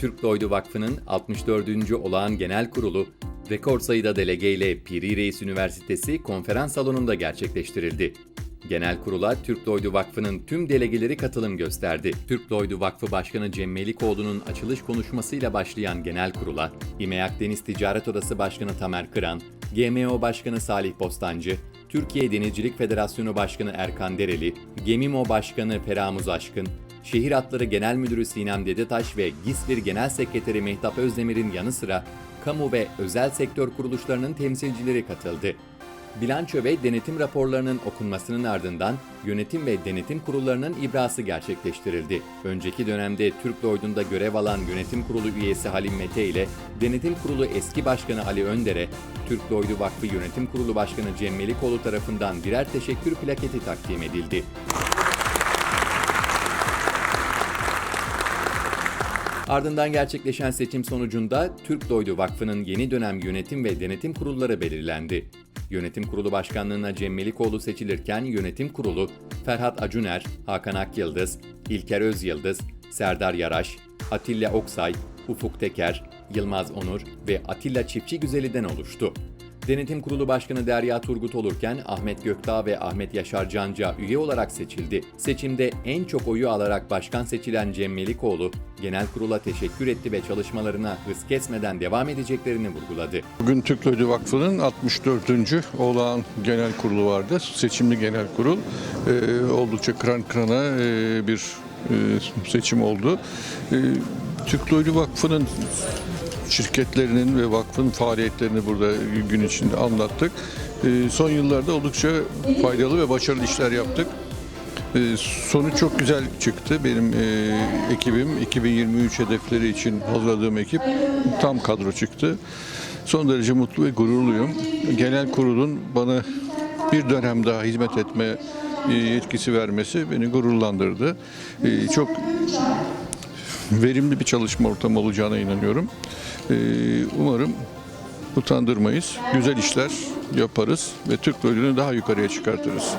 Türk Doydu Vakfı'nın 64. olağan genel kurulu rekor sayıda delegeyle Piri Reis Üniversitesi konferans salonunda gerçekleştirildi. Genel kurula Türk Doydu Vakfı'nın tüm delegeleri katılım gösterdi. Türk Doydu Vakfı Başkanı Cem Melikoğlu'nun açılış konuşmasıyla başlayan genel kurula, İMEAK Deniz Ticaret Odası Başkanı Tamer Kıran, GMO Başkanı Salih Bostancı, Türkiye Denizcilik Federasyonu Başkanı Erkan Dereli, Gemimo Başkanı Feramuz Aşkın, Şehir Hatları Genel Müdürü Sinem Dedetaş ve GİSPİR Genel Sekreteri Mehtap Özdemir'in yanı sıra kamu ve özel sektör kuruluşlarının temsilcileri katıldı. Bilanço ve denetim raporlarının okunmasının ardından yönetim ve denetim kurullarının ibrası gerçekleştirildi. Önceki dönemde Türk Lloyd'unda görev alan yönetim kurulu üyesi Halim Mete ile denetim kurulu eski başkanı Ali Önder'e Türk Lloyd'u Vakfı Yönetim Kurulu Başkanı Cem Melikoğlu tarafından birer teşekkür plaketi takdim edildi. Ardından gerçekleşen seçim sonucunda Türk Doydu Vakfı'nın yeni dönem yönetim ve denetim kurulları belirlendi. Yönetim Kurulu Başkanlığına Cem Melikoğlu seçilirken yönetim kurulu Ferhat Acuner, Hakan Akyıldız, İlker Özyıldız, Serdar Yaraş, Atilla Oksay, Ufuk Teker, Yılmaz Onur ve Atilla Çiftçi Güzeli'den oluştu. Denetim Kurulu Başkanı Derya Turgut olurken Ahmet Gökdağ ve Ahmet Yaşar Canca üye olarak seçildi. Seçimde en çok oyu alarak başkan seçilen Cem Melikoğlu, genel kurula teşekkür etti ve çalışmalarına hız kesmeden devam edeceklerini vurguladı. Bugün Türk Lloyd'u Vakfı'nın 64. olağan genel kurulu vardı. Seçimli genel kurul. Ee, oldukça kıran kırana e, bir e, seçim oldu. Ee, Türk Lloyd'u Vakfı'nın şirketlerinin ve vakfın faaliyetlerini burada gün içinde anlattık. Ee, son yıllarda oldukça faydalı ve başarılı işler yaptık. Ee, Sonuç çok güzel çıktı. Benim e, ekibim 2023 hedefleri için hazırladığım ekip tam kadro çıktı. Son derece mutlu ve gururluyum. Genel kurulun bana bir dönem daha hizmet etme e, yetkisi vermesi beni gururlandırdı. E, Çok verimli bir çalışma ortamı olacağına inanıyorum. E, Umarım utandırmayız. Güzel işler yaparız ve Türk bölümünü daha yukarıya çıkartırız.